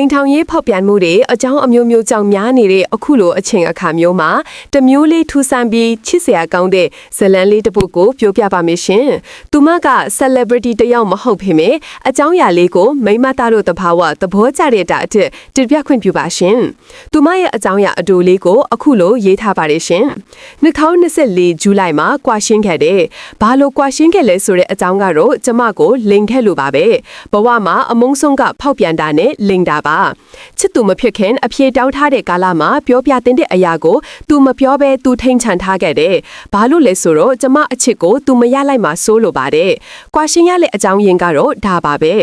အိမ်ထောင်ရေးဖောက်ပြန်မှုတွေအကြောင်းအမျိုးမျိုးကြောင့်များနေတဲ့အခုလိုအချိန်အခါမျိုးမှာတစ်မျိုးလေးထူဆန်းပြီးချစ်စရာကောင်းတဲ့ဇတ်လန်းလေးတစ်ပုဒ်ကိုပြောပြပါမယ်ရှင်။သူမက celebrity တစ်ယောက်မဟုတ်ဖေမေအကြောင်းအရာလေးကိုမိမသားတို့တဘာဝသဘောကျတဲ့အတာအစ်တင်ပြခွင့်ပြုပါရှင်။သူမရဲ့အကြောင်းအရာအတူလေးကိုအခုလိုရေးထားပါတယ်ရှင်။2024ဇူလိုင်မှာကွာရှင်းခဲ့တဲ့ဘာလို့ကွာရှင်းခဲ့လဲဆိုတဲ့အကြောင်းကတော့ကျမကိုလိန်ခဲ့လို့ပါပဲ။ဘဝမှာအမုန်းဆုံးကဖောက်ပြန်တာနဲ့လိန်တာပချစ်သူမဖြစ်ခင်အပြေတောင်းထားတဲ့ကာလမှာပြောပြတင်တဲ့အရာကို तू မပြောဘဲ तू ထိန်ချန်ထားခဲ့တယ်ဘာလို့လဲဆိုတော့ကျမအချစ်ကို तू မရလိုက်မှစိုးလို့ပါတယ်ကွာရှင်းရတဲ့အကြောင်းရင်းကတော့ဒါပါပဲ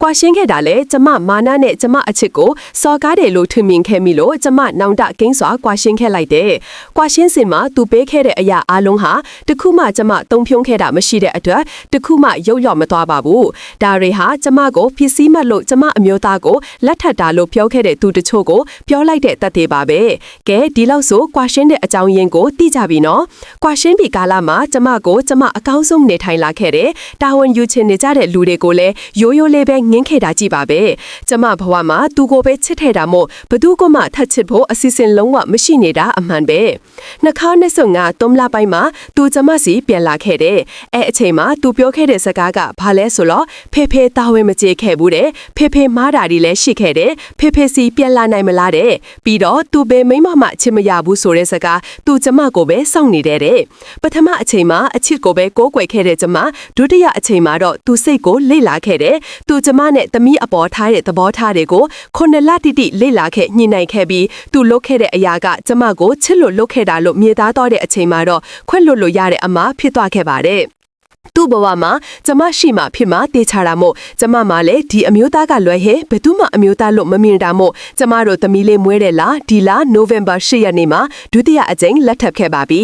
ကွာရှင်းခဲ့တာလဲကျမမာနနဲ့ကျမအချစ်ကိုစော်ကားတယ်လို့ထင်မြင်ခဲ့မိလို့ကျမနောင်တကိန်းစွာကွာရှင်းခဲ့လိုက်တယ်ကွာရှင်းစင်မှာ तू ပေးခဲ့တဲ့အရာအလုံးဟာတခုမှကျမတုံဖြုံးခဲ့တာမရှိတဲ့အတွက်တခုမှရုပ်ရော့မသွားပါဘူးဒါတွေဟာကျမကိုဖြစ်စည်းမှတ်လို့ကျမအမျိုးသားကိုလက် ထပ်တာလို့ပြောခဲ့တဲ့သူတချို့ကိုပြောလိုက်တဲ့တတ်သေးပါပဲကဲဒီလောက်ဆိုကွာရှင်းတဲ့အကြောင်းရင်းကိုသိကြပြီနော်ကွာရှင်းပြီကာလမှာကျမကိုကျမအကောင်းဆုံးနေထိုင်လာခဲ့တဲ့တာဝန်ယူချင်နေကြတဲ့လူတွေကိုလည်းရိုးရိုးလေးပဲငင်းခဲ့တာကြည့်ပါပဲကျမဘဝမှာသူကိုပဲချစ်ထဲတာမို့ဘသူကမှထပ်ချစ်ဖို့အစီအစဉ်လုံးဝမရှိနေတာအမှန်ပဲနှခါ25သုံးလပိုင်းမှာသူကျမစီပြန်လာခဲ့တဲ့အဲအချိန်မှာသူပြောခဲ့တဲ့စကားကဘာလဲဆိုတော့ဖေဖေတာဝန်မကျေခဲ့ဘူးတဲ့ဖေဖေမားတာတွေလည်းရှိခဲ့တယ်ဖေဖေစီပြန်လာနိုင်မလားတဲ့ပြီးတော့သူပဲမိမမှအချစ်မရဘူးဆိုတဲ့စကားသူကျမကိုပဲစောင့်နေတဲ့တဲ့ပထမအချိန်မှာအချစ်ကိုပဲကိုးကွယ်ခဲ့တဲ့ကျမဒုတိယအချိန်မှာတော့သူစိတ်ကိုလေ့လာခဲ့တယ်သူကျမနဲ့သမီးအပေါ်ထားတဲ့သဘောထားတွေကိုခုနှစ်လတိတိလေ့လာခဲ့ညှိနှိုင်းခဲ့ပြီးသူလုပ်ခဲ့တဲ့အရာကကျမကိုချစ်လို့လုပ်ခဲ့တာလို့မြေသားတော့တဲ့အချိန်မှာတော့ခွင့်လွတ်လို့ရတဲ့အမားဖြစ်သွားခဲ့ပါတယ် သူ့ဘဝမှာကျမရှိမှဖြစ်မှတေချာတာမို့ကျမမှလည်းဒီအမျိုးသားကလွယ်ဟဲဘယ်သူမှအမျိုးသားလို့မမြင်တာမို့ကျမတို့သမီးလေးမွေးတယ်လားဒီလား November 10ရက်နေ့မှာဒုတိယအကြိမ်လက်ထပ်ခဲ့ပါပြီ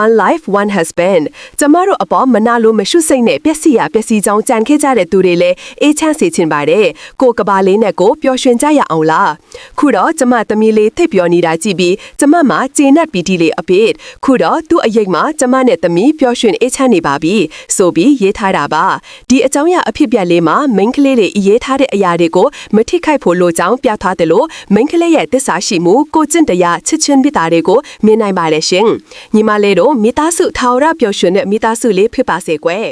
One life one husband ကျမတို့အပေါ်မနာလို့မရှုစိတ်နဲ့ပျက်စီးရပျက်စီးကြောင်းကြံခဲ့ကြတဲ့သူတွေလည်းအေးချမ်းစေချင်ပါတယ်ကိုကဘာလေးနဲ့ကိုပျော်ရွှင်ကြရအောင်လားခုတော့ကျမသမီးလေးထိပ်ပြောနေတာကြည့်ပြီးကျမမှာကျေနပ်ပီတိလေးအပိတ်ခုတော့သူ့အရေးမှာကျမနဲ့သမီးပျော်ရွှင်အေးချမ်းနေပါပြီဆိုပြီးရေးထားတာပါဒီအကြောင်းအရာအဖြစ်ပြက်လေးမှာမိန်းကလေးတွေရေးထားတဲ့အရာတွေကိုမထိခိုက်ဖို့လိုကြောင်းပြထားတယ်လို့မိန်းကလေးရဲ့တစ္ဆာရှိမှုကိုကျင့်တရားချစ်ချင်းပြတာတွေကိုမြင်နိုင်ပါလေရှင်ညီမလေးတို့မိသားစုထာဝရပျော်ရွှင်တဲ့မိသားစုလေးဖြစ်ပါစေကွယ်